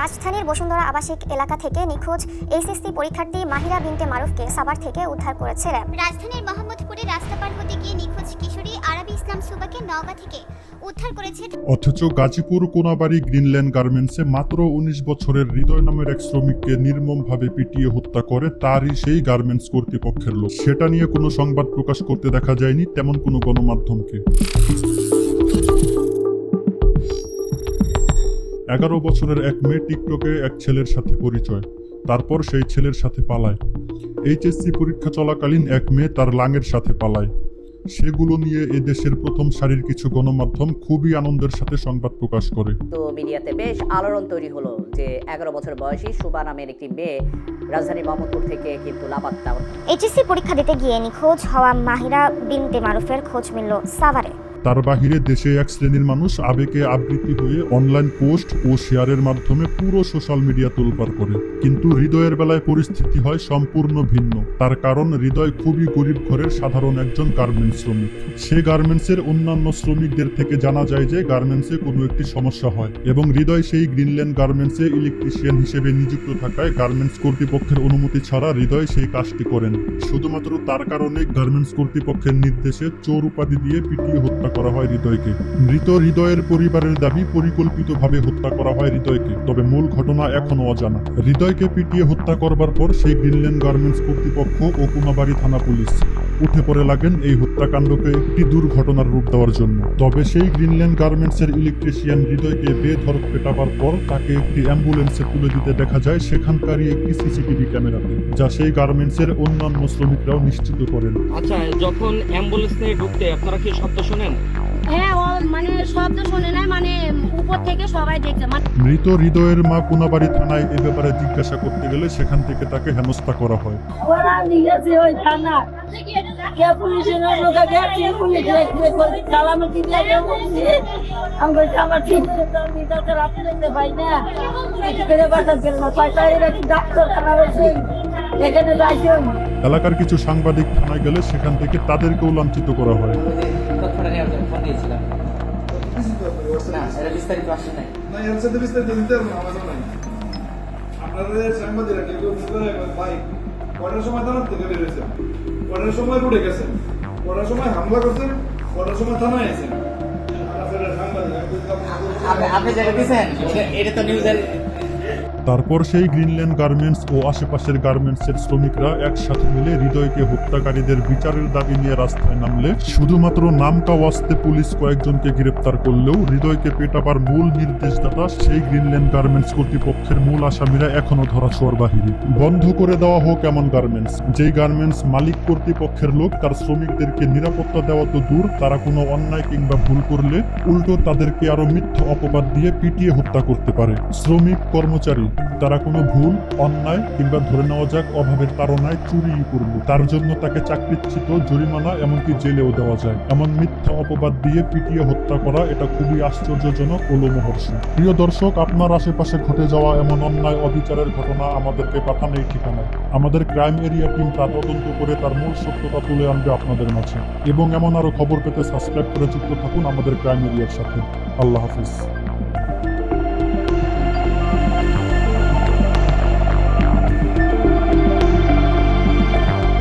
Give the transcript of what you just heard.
রাজধানীর বসুন্ধরা আবাসিক এলাকা থেকে নিখোঁজ এইচএসসি পরীক্ষার্থী মাহিরা বিনতে মারুফকে সাভার থেকে উদ্ধার করেছে র্যাব। রাজধানীর মোহাম্মদপুরে রাস্তা পার হতে গিয়ে নিখোঁজ কিশোরী আরবি ইসলাম সুবাকে নওগাঁ থেকে উদ্ধার করেছে অথচ গাজীপুর কোনাবাড়ি গ্রিনল্যান্ড গার্মেন্টসে মাত্র উনিশ বছরের হৃদয় নামের এক শ্রমিককে নির্মমভাবে পিটিয়ে হত্যা করে তারই সেই গার্মেন্টস কর্তৃপক্ষের লোক। সেটা নিয়ে কোনো সংবাদ প্রকাশ করতে দেখা যায়নি তেমন কোনো গণমাধ্যমকে। এগারো বছরের এক মেয়ে টিকটকে এক ছেলের সাথে পরিচয়। তারপর সেই ছেলের সাথে পালায়। এইচএসসি পরীক্ষা চলাকালীন এক মেয়ে তার লাঙের সাথে পালায়। সেগুলো নিয়ে এদেশের প্রথম সারির কিছু গণমাধ্যম খুবই আনন্দের সাথে সংবাদ প্রকাশ করে। তো মিডিয়াতে বেশ আলোড়ন তৈরি হলো যে এগারো বছর বয়সী সুবা নামের একটি মেয়ে রাজধানী মোহাম্মদপুর থেকে কিন্তু লাপাত্তা। এইচএসসি পরীক্ষা দিতে গিয়ে নিখোঁজ হওয়া মাহিরা বিনতে মারুফের খোঁজ মিলল সাভারে। তার বাহিরে দেশে এক শ্রেণির মানুষ আবেগে আবৃত্তি হয়ে অনলাইন পোস্ট ও শেয়ারের মাধ্যমে পুরো সোশ্যাল মিডিয়া তোলপাড় করে। কিন্তু হৃদয়ের বেলায় পরিস্থিতি হয় সম্পূর্ণ ভিন্ন। তার কারণ, হৃদয় খুবই গরিব ঘরের সাধারণ একজন গার্মেন্টস শ্রমিক। সে গার্মেন্টসের অন্যান্য শ্রমিকদের থেকে জানা যায় যে গার্মেন্টসে কোনো একটি সমস্যা হয় এবং হৃদয় সেই গ্রিনল্যান্ড গার্মেন্টসে ইলেকট্রিশিয়ান হিসেবে নিযুক্ত থাকায় গার্মেন্টস কর্তৃপক্ষের অনুমতি ছাড়া হৃদয় সেই কাজটি করেন। শুধুমাত্র তার কারণে গার্মেন্টস কর্তৃপক্ষের নির্দেশে চোর উপাধি দিয়ে পিটিয়ে হত্যা করা হয় হৃদয়কে। মৃত হৃদয়ের পরিবারের দাবি পরিকল্পিতভাবে হত্যা করা হয় হৃদয়কে। তবে মূল ঘটনা এখনও অজানা। হৃদয়কে পিটিয়ে হত্যা করবার পর সেই গ্রিনল্যান্ড গার্মেন্টস কর্তৃপক্ষ ও কুমাবাড়ি থানা পুলিশ। উঠে পড়ে লাগেন এই হত্যাকাণ্ডকে একটি দুর্ঘটনার রূপ দেওয়ার জন্য। তবে সেই গ্রিনল্যান্ড গার্মেন্টসের ইলেকট্রিশিয়ান হৃদয়কে বেধরক পেটাবার পর তাকে একটি অ্যাম্বুলেন্সে তুলে দিতে দেখা যায় সেখানকারই একটি সিসিটিভি ক্যামেরাতে, যা সেই গার্মেন্টসের অন্যান্য শ্রমিকরাও নিশ্চিত করেন। আচ্ছা যখন অ্যাম্বুলেন্স নিয়ে ঢুকতে, আপনারা কি শব্দ শোনেন? মানে শব্দ শুনে নাই মানে উপর থেকে সবাই দেখছে। মানে মৃত হৃদয়ের মা কোনাবাড়ি থানায় এ ব্যাপারে জিজ্ঞাসা করতে গেলে সেখান থেকে তাকে হেনস্থা করা হয়। ওরা নিয়ে গেছে ওই থানা কে পুলিশের লোক গেছে পুলিশ সালামে কি লাগে বলছি আমি বলছি আমার ঠিক আমি ডাক্তার আপনি দেখতে পাই না। এখানে বাসা গেল না। পয়সা এরা কি ডাক্তার রয়েছে এখানে যাইছেন এলাকার কিছু সাংবাদিক থানায় গেলে সেখান থেকে তাদেরকেও লাঞ্ছিত করা হয়। তৎক্ষণাৎ নেওয়ার জন্য ফোন দিয়েছিলাম। না এটা বিস্তারিত আসে নাই। না এর সাথে বিস্তারিত দিতে হবে আমাদের নাই। আপনাদের সাংবাদিকরা কেউ কটার সময় থানার থেকে বেরিয়েছেন কটার সময় উঠে গেছেন। কটার সময় হামলা করছেন কটার সময় থানায় আছেন আপনি যেটা দিচ্ছেন এটা তো নিউজের তারপর সেই গ্রিনল্যান্ড গার্মেন্টস ও আশেপাশের গার্মেন্টসের শ্রমিকরা একসাথে মিলে হৃদয়কে হত্যাকারীদের বিচারের দাবি নিয়ে রাস্তায় নামলে। শুধুমাত্র নামকা ওয়াস্তে পুলিশ কয়েকজনকে গ্রেপ্তার করলেও হৃদয়কে পেটাবার মূল নির্দেশদাতা সেই গ্রিনল্যান্ড গার্মেন্টস কর্তৃপক্ষের মূল আসামিরা এখনও ধরাছোঁয়ার বাহিরে। বন্ধ করে দেওয়া হোক এমন গার্মেন্টস যেই গার্মেন্টস মালিক কর্তৃপক্ষের লোক, তার শ্রমিকদেরকে নিরাপত্তা দেওয়া তো দূর, তারা কোনো অন্যায় কিংবা ভুল করলে উল্টো তাদেরকে আরও মিথ্যা অপবাদ দিয়ে পিটিয়ে হত্যা করতে পারে। শ্রমিক কর্মচারী তারা কোনো ভুল, অন্যায় কিংবা ধরে নেওয়া যাক অভাবের তাড়নায় চুরি করল। তার জন্য তাকে চাকরিচ্যুত জরিমানা এমনকি জেলেও দেওয়া যায়। এমন মিথ্যা অপবাদ দিয়ে পিটিয়ে হত্যা করা এটা খুবই আশ্চর্যজনক ও প্রিয় দর্শক, আপনার আশেপাশে ঘটে যাওয়া এমন অন্যায় অবিচারের ঘটনা আমাদেরকে পাঠান এই ঠিকানায় আমাদের ক্রাইম এরিয়া টিম তা তদন্ত করে তার মূল সত্যতা তুলে আনবে আপনাদের মাঝে। এবং এমন আরও খবর পেতে সাবস্ক্রাইব করে যুক্ত থাকুন আমাদের ক্রাইম এরিয়ার সাথে। আল্লাহ হাফিজ।